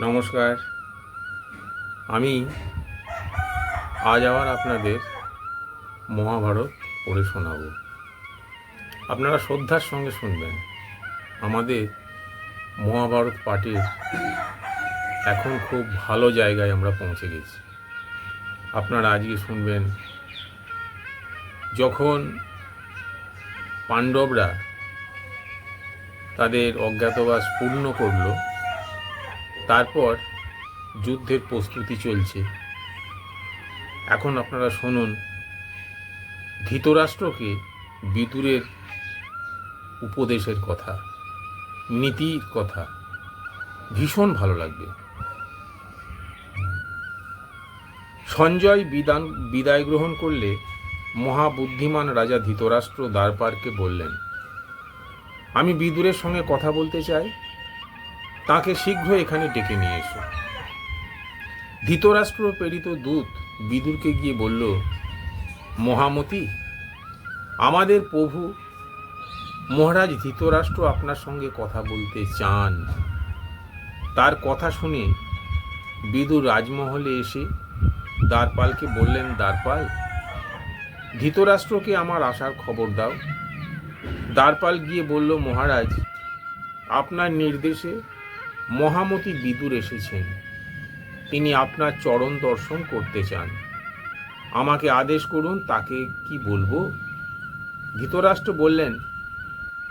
নমস্কার। আমি আজ আবার আপনাদের মহাভারত পড়ে শোনাব। আপনারা শ্রদ্ধার সঙ্গে শুনবেন। আমাদের মহাভারত পাঠের এখন খুব ভালো জায়গায় আমরা পৌঁছে গেছি। আপনারা আজকে শুনবেন যখন পাণ্ডবরা তাদের অজ্ঞাতবাস পূর্ণ করল তারপর যুদ্ধের প্রস্তুতি চলছে। এখন আপনারা শুনুন, ধৃতরাষ্ট্রকে বিদুরের উপদেশের কথা, নীতির কথা ভীষণ ভালো লাগবে। সঞ্জয় বিদান, বিদায় গ্রহণ করলে মহাবুদ্ধিমান রাজা ধৃতরাষ্ট্র দ্বারপারকে বললেন, আমি বিদুরের সঙ্গে কথা বলতে চাই। তাকে শীঘ্র এখানে ডেকে নিয়ে এসো। ধৃতরাষ্ট্র প্রেরিত দূত বিদুরকে গিয়ে বলল, মহামতি, আমাদের প্রভু মহারাজ ধৃতরাষ্ট্র আপনার সঙ্গে কথা বলতে চান। তার কথা শুনে বিদুর রাজমহলে এসে দ্বারপালকে বললেন, দ্বারপাল, ধৃতরাষ্ট্রকে আমার আসার খবর দাও। দ্বারপাল গিয়ে বলল, মহারাজ, আপনার নির্দেশে মহামতি বিদুর এসেছেন। তিনি আপনার চরণ দর্শন করতে চান। আমাকে আদেশ করুন, তাকে কি বলব? ধৃতরাষ্ট্র বললেন,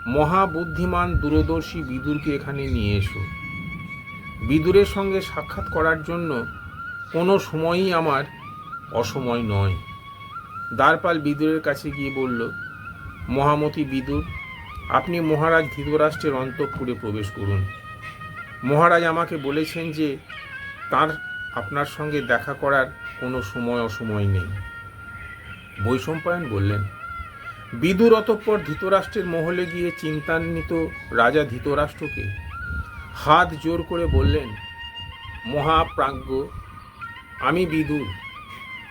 মহাবুদ্ধিমান দূরদর্শী বিদুরকে এখানে নিয়ে এসো। বিদুরের সঙ্গে সাক্ষাৎ করার জন্য কোনো সময়ই আমার অসময় নয়। দ্বারপাল বিদুরের কাছে গিয়ে বলল, মহামতি বিদুর, আপনি মহারাজ ধৃতরাষ্ট্রের অন্তঃপুরে প্রবেশ করুন। মহারাজ আমাকে বলেছেন যে তার আপনার সঙ্গে দেখা করার কোনো সময় অসময় নেই। বৈশম্পায়ন বললেন, বিদুর অতঃপর ধৃতরাষ্ট্রের মহলে গিয়ে চিন্তান্বিত রাজা ধৃতরাষ্ট্রকে হাত জোর করে বললেন, মহাপ্রাজ্ঞ, আমি বিদুর,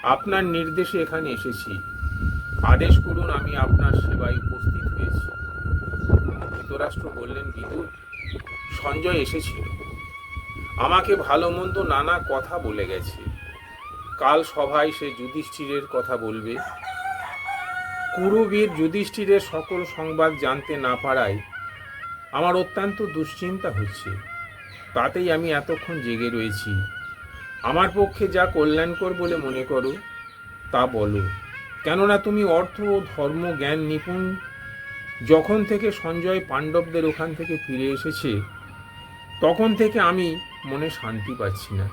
আপনার নির্দেশে এখানে এসেছি। আদেশ করুন আমি আপনার সেবায় উপস্থিত হয়েছি। ধৃতরাষ্ট্র বললেন, বিদুর সঞ্জয় এসেছিল। আমাকে ভালো মন্দ নানা কথা বলে গেছে। কাল সভায় সে যুধিষ্ঠিরের কথা বলবে। কুরুবীর যুধিষ্ঠিরের সকল সংবাদ জানতে না পারায় আমার অত্যন্ত দুশ্চিন্তা হচ্ছে। তাতেই আমি এতক্ষণ জেগে রয়েছি। আমার পক্ষে যা কল্যাণকর বলে মনে করো, তা বলো। কেননা তুমি অর্থ ও ধর্ম জ্ঞান নিপুণ। যখন থেকে সঞ্জয় পাণ্ডবদের ওখান থেকে ফিরে এসেছে তখন থেকে আমি মনে শান্তি পাচ্ছি না।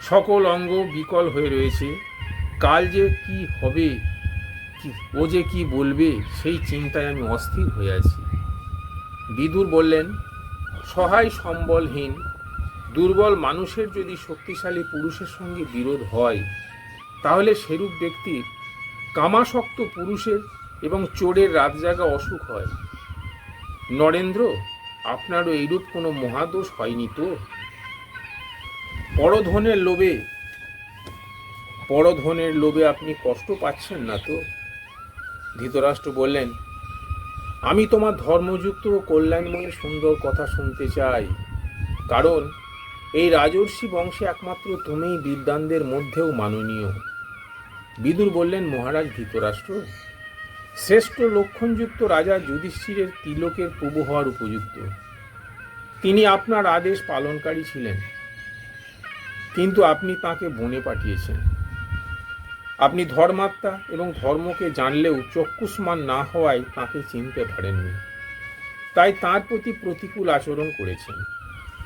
সকল অঙ্গ বিকল হয়ে রয়েছে। কাল যে কি হবে ও যে কি বলবে, সেই চিন্তায় আমি অস্থির হয়ে আছি। বিদুর বললেন, সহায় সম্বলহীন, দুর্বল মানুষের যদি শক্তিশালী পুরুষের সঙ্গে বিরোধ হয়, তাহলে সেরূপ ব্যক্তির কামাসক্ত পুরুষের এবং চোরের রাত জাগা অসুখ হয়। নরেন্দ্র আপনারও এইরূপ কোনো মহাদোষ হয়নি তো? পরধনের লোভে পরধনের লোভে আপনি কষ্ট পাচ্ছেন না তো? ধৃতরাষ্ট্র বললেন, আমি তোমার ধর্মযুক্ত ও কল্যাণময় সুন্দর কথা শুনতে চাই, কারণ এই রাজর্ষি বংশে একমাত্র তুমিই বিদ্বানদের মধ্যেও মাননীয়। বিদুর বললেন, মহারাজ ধৃতরাষ্ট্র শ্রেষ্ঠ লক্ষণযুক্ত রাজা যুধিষ্ঠিরের তিলকের প্রভু হওয়ার উপযুক্ত। তিনি আপনার আদেশ পালনকারী ছিলেন। কিন্তু আপনি তাকে বনে পাঠিয়েছেন। আপনি ধর্মাত্মা এবং ধর্মকে জানলেও চক্ষুষ্মান না হওয়ায় তাকে চিনতে পারেননি। তাই তার প্রতি প্রতিকূল আচরণ করেছেন।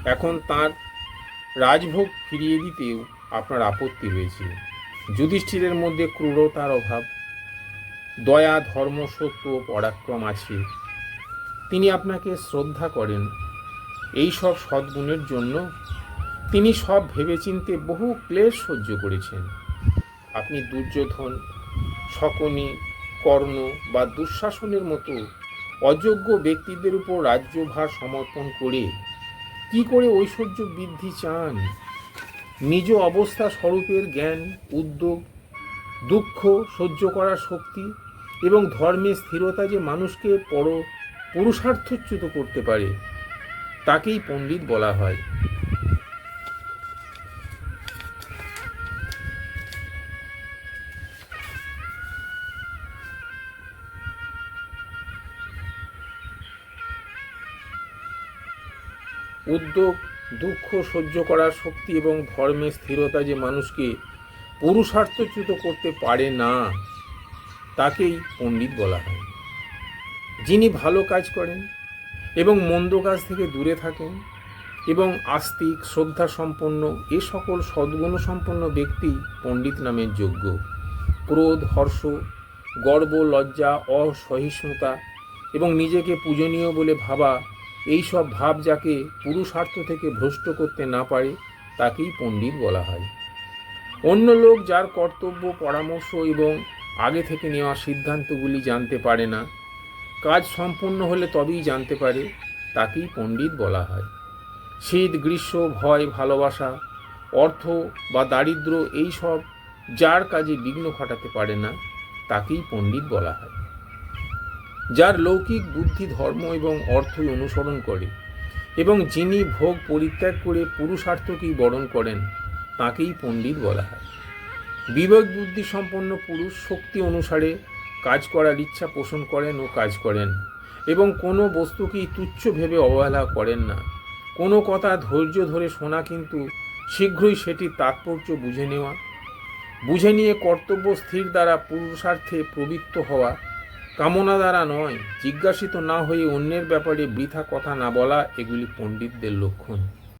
এখন তার রাজভোগ ফিরিয়ে দিতেও আপনার আপত্তি রয়েছে। যুধিষ্ঠিরের মধ্যে ক্রূরতার অভাব দয়া, ধর্ম, সত্য পরাক্রম আছে। তিনি আপনাকে শ্রদ্ধা করেন। এই সব সদ্গুণের জন্য তিনি সব ভেবেচিন্তে বহু ক্লেশ সহ্য করেছেন। আপনি দুর্যোধন, শকুনি, কর্ণ বা দুঃশাসনের মতো অযোগ্য ব্যক্তিদের উপর রাজ্যভার সমর্পণ করে কি করে ঐশ্বর্য বৃদ্ধি চান? নিজ অবস্থা স্বরূপের জ্ঞান, উদ্যোগ, দুঃখ সহ্য করার শক্তি এবং ধর্মের স্থিরতা যে মানুষকে পর পুরুষার্থচ্যুত করতে পারে, তাকেই পণ্ডিত বলা হয়। উদ্যোগ, দুঃখ সহ্য করার শক্তি এবং ধর্মের স্থিরতা যে মানুষকে পুরুষার্থচ্যুত করতে পারে না তাকেই পণ্ডিত বলা হয়। যিনি ভালো কাজ করেন এবং মন্দ কাজ থেকে দূরে থাকেন এবং আস্তিক শ্রদ্ধা সম্পন্ন এ সকল সদ্গুণ সম্পন্ন ব্যক্তি পণ্ডিত নামের যোগ্য। ক্রোধ, হর্ষ, গর্ব, লজ্জা, অসহিষ্ণুতা এবং নিজেকে পূজনীয় বলে ভাবা, এই সব ভাব যাকে পুরুষার্থ থেকে ভ্রষ্ট করতে না পারে, তাকেই পণ্ডিত বলা হয়। অন্য লোক যার কর্তব্য, পরামর্শ এবং আগে থেকে নেওয়া সিদ্ধান্তগুলি জানতে পারে না। কাজ সম্পূর্ণ হলে তবেই জানতে পারে, তাকেই পণ্ডিত বলা হয়। শীত, গ্রীষ্ম, ভয়, ভালোবাসা, অর্থ বা দারিদ্র এই সব যার কাজে বিঘ্ন ঘটাতে পারে না, তাকেই পণ্ডিত বলা হয়। যার লৌকিক বুদ্ধি, ধর্ম এবং অর্থই অনুসরণ করে এবং যিনি ভোগ পরিত্যাগ করে পুরুষার্থকেই বরণ করেন, তাকেই পণ্ডিত বলা হয়। বিবেক বুদ্ধি সম্পন্ন পুরুষ শক্তি অনুসারে কাজ করার ইচ্ছা পোষণ করেন ও কাজ করেন এবং কোনো বস্তুকেই তুচ্ছ ভেবে অবহেলা করেন না। কোনো কথা ধৈর্য ধরে শোনা কিন্তু শীঘ্রই সেটির তাৎপর্য বুঝে নেওয়া, বুঝে নিয়ে কর্তব্য স্থির দ্বারা পুরুষার্থে প্রবৃত্ত হওয়া কামনা দ্বারা নয়, জিজ্ঞাসিত না হয়ে অন্যের ব্যাপারে বৃথা কথা না বলা এগুলি পণ্ডিতদের লক্ষণ।